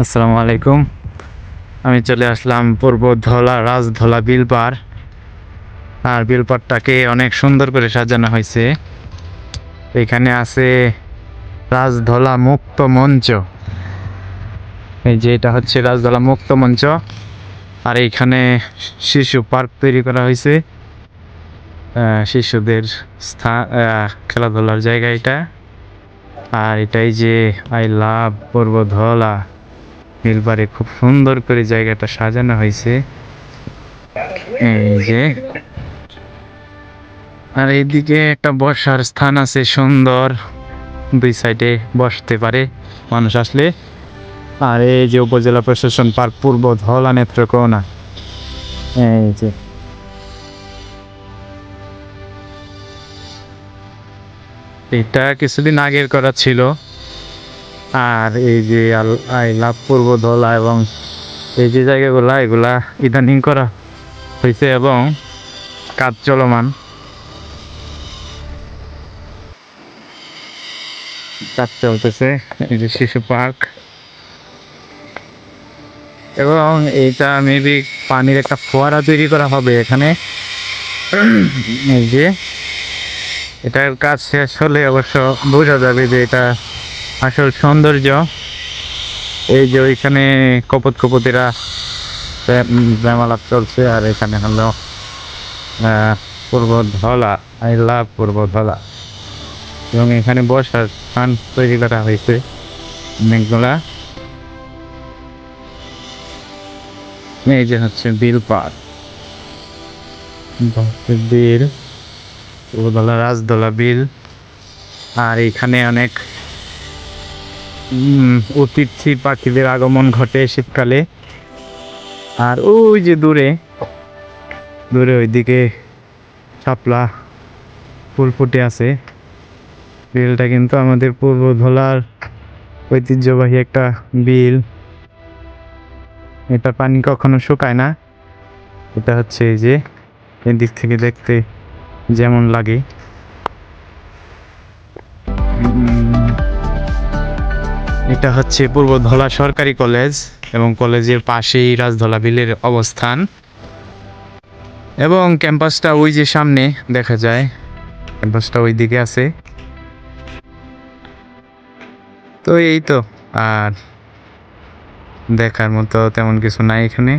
আসসালামু আলাইকুম। আমি চলে আসলাম পূর্ব ধলা রাজধলা বিলপার আর বিলপারটাকে অনেক সুন্দর করে সাজানো হয়েছে। এখানে আছে রাজধলা মুক্ত মঞ্চ। এই যে এটা হচ্ছে রাজধলা মুক্ত মঞ্চ। আর এইখানে শিশু পার্ক তৈরি করা হয়েছে। শিশুদের স্থান খেলাধুলার জায়গা এটা। আর এটাই যে আই লাভ পূর্ব ধলা খুব সুন্দর করে জায়গাটা সাজানো হয়েছে। এই যে। আর এইদিকে একটা বসার স্থান আছে, সুন্দর। দুই সাইডে বসতে পারে মানুষ আসলে। আর এই যে উপজেলা প্রশাসন পার্ক, পূর্ব ধলা নেত্রকোনা। এই যে। এটা কিছুদিন আগের করা ছিল। আর এই যে আই লাভ পূর্ব ধলা এবং এই যে জায়গাগুলা, এগুলা ইদানিং করা হয়েছে এবং কাজ চলমান। কাজ চলতেছে, এই যে শিশু পার্ক। এবং এইটা মেবি পানির একটা ফোয়ারা তৈরি করা হবে এখানে। এই যে, এটার কাজ শেষ হলে অবশ্য বোঝা যাবে যে এটা আসল সৌন্দর্য, এই যে ওইখানে কপত কপতিরা ব্যামালাপ চলছে, আর এখানে হলো পূর্ব ধলা আই লাভ পূর্ব ধলা এবং এখানে বসার স্থান তৈরি করা হয়েছে অনেকগুলা এই যে হচ্ছে বিল পার্ক। বিল, পূর্বধলা রাজদলা বিল। আর এখানে অনেক অতিথি পাখিদের আগমন ঘটে শীতকালে। আর ওই যে দূরে দূরে ওইদিকে শাপলা ফুল ফুটে আছে। বিলটা কিন্তু আমাদের পূর্ব ধলার ঐতিহ্যবাহী একটা বিল। এটা পানি কখনো শুকায় না। এটা হচ্ছে এই যে, এদিক থেকে দেখতে যেমন লাগে। এটা হচ্ছে পূর্বধলা সরকারি কলেজ এবং কলেজের পাশেই রাজধলা বিলের অবস্থান। এবং ক্যাম্পাসটা ওই যে সামনে দেখা যায়। ক্যাম্পাসটা ওই দিকে আছে। তো এই তো, আর দেখার মতো তেমন কিছু নাই এখানে।